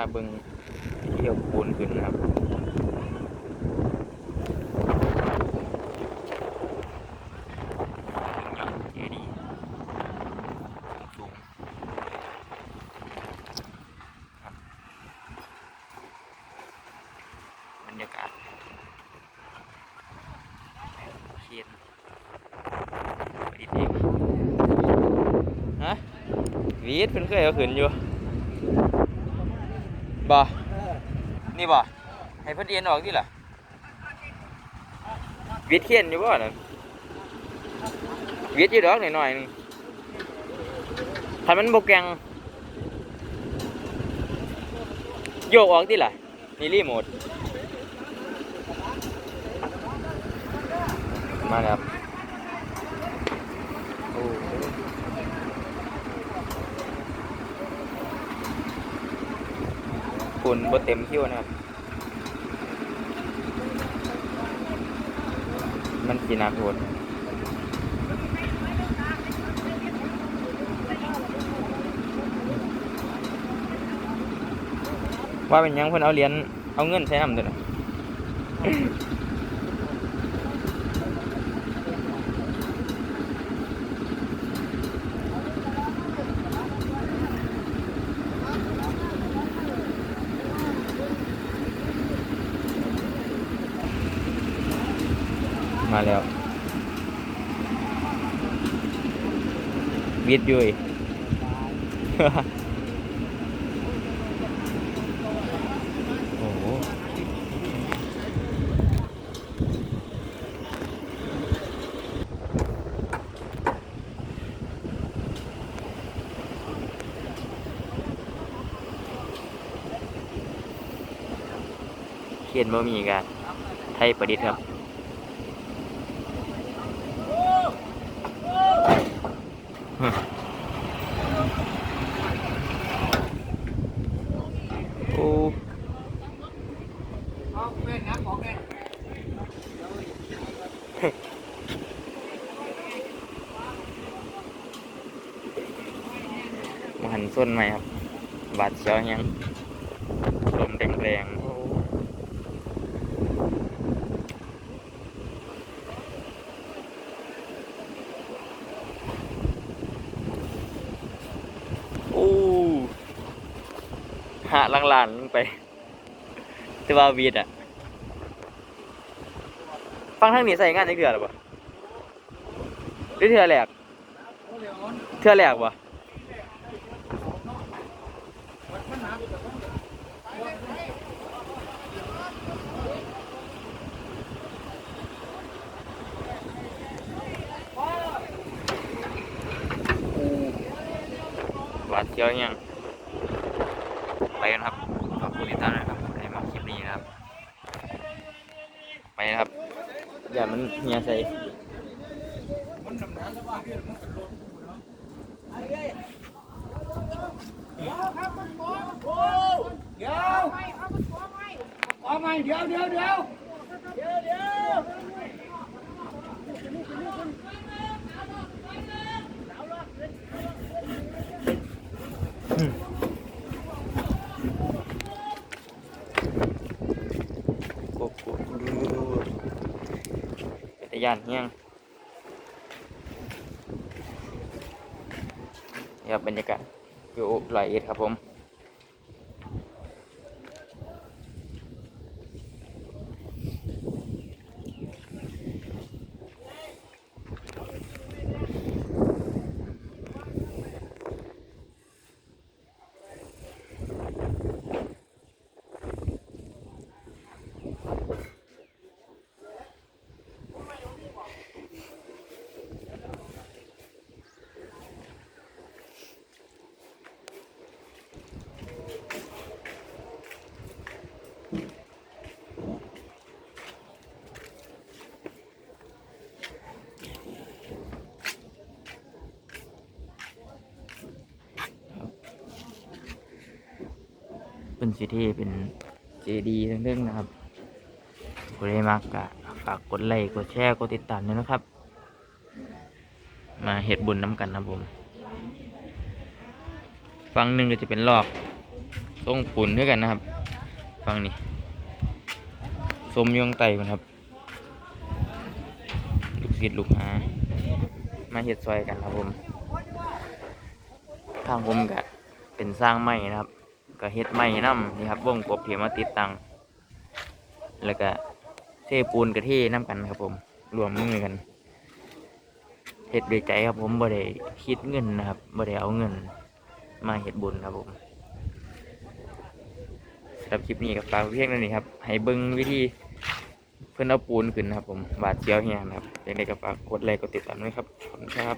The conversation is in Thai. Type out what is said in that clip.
าเบิงเที่ยวปูนขึ้นนะครับเจดีย์สูงครับบรรยากาศเขียนไปดิเองฮะวีดเพิ่นเคยเอาขึ้นอยู่ บ่นี่บ่ให้เพิ่นเอ็นออกดิล่ะวิดเขียนอยู่บ่น่ะวิดอยู่ดอกหน่อยๆหนึงถ้ามันบ่แกงโยกออกดิล่ะนี่รีโมทมาแล้วครับโอ้โห ฝุ่นบ่เต็มคิ้วนะครับ มันกีนาโทษว่าเป็นยังเพิ่นเอาเหรียญเอาเงินใช้ทำตัวน่ะ มาแล้วบิดอยู่อีกโอ้โหเขียนบ่มีกันไทยประดิษฐ์ครับ โอ้ มาหันส้นไหมครับ บาดเชียวยังลมแรงๆโอ้โอ้หะลังลานลงไป แต่ว่าวีดอะ ฟังทางนี้ใส่งานได้เถื่อหรือเปล่าหรือเถื่อแหลกเถื่อแหลกวะวาดเสียวยังไปกันครับขอบคุณที่ตามนะครับในมาคลิปนี้นะครับไปนะครับ อย่ามันเฮียใส่ เดี๋ยวขอใหม่เดี๋ยวเดี๋ยวเดี๋ยวเดี๋ยวเดี๋ยว โกโก้แต่ ยานเฮียงนี่ครับบรรยากาศอยู่ร้อยเอ็ดครับผม นสิที่เป็นเจดีเรื่องนะครับผู้ใดมักก็ฝากกดไลค์กดแชร์กดติดตามด้วยนะครับ มาเฮ็ดบุญน้ำกันนะผมฟังหนึ่งก็จะเป็นรอบสส่งปุ่นด้วยกันนะครับฟังนี่สมยงไตมันครับ ลูกศิษย์ลูกหามาเฮ็ดซอยกันครับผมทางผมก็เป็นสร้างไม้นะครับ ก็เฮ็ดไม้นํนี่ครับวงกบเที่มาติดตั้งแล้วก็เทปูนกระเทน้ำกันครับผมรวมมือกันเฮ็ดด้วยใจครับผมบ่ได้คิดเงินนะครับบ่ได้เอาเงิน มาเฮ็ดบุญครับผมสำหรับคลิปนี้กับฝากเพียงเท่านี้ครับ ให้เบิ่งวิธีเพิ่นเอาปูนขึ้นนะครับผมบาดเจียวเฮียนะครับยังไงก็ฝากกดไลค์กดติดตามด้วยครับขอบคุณครับ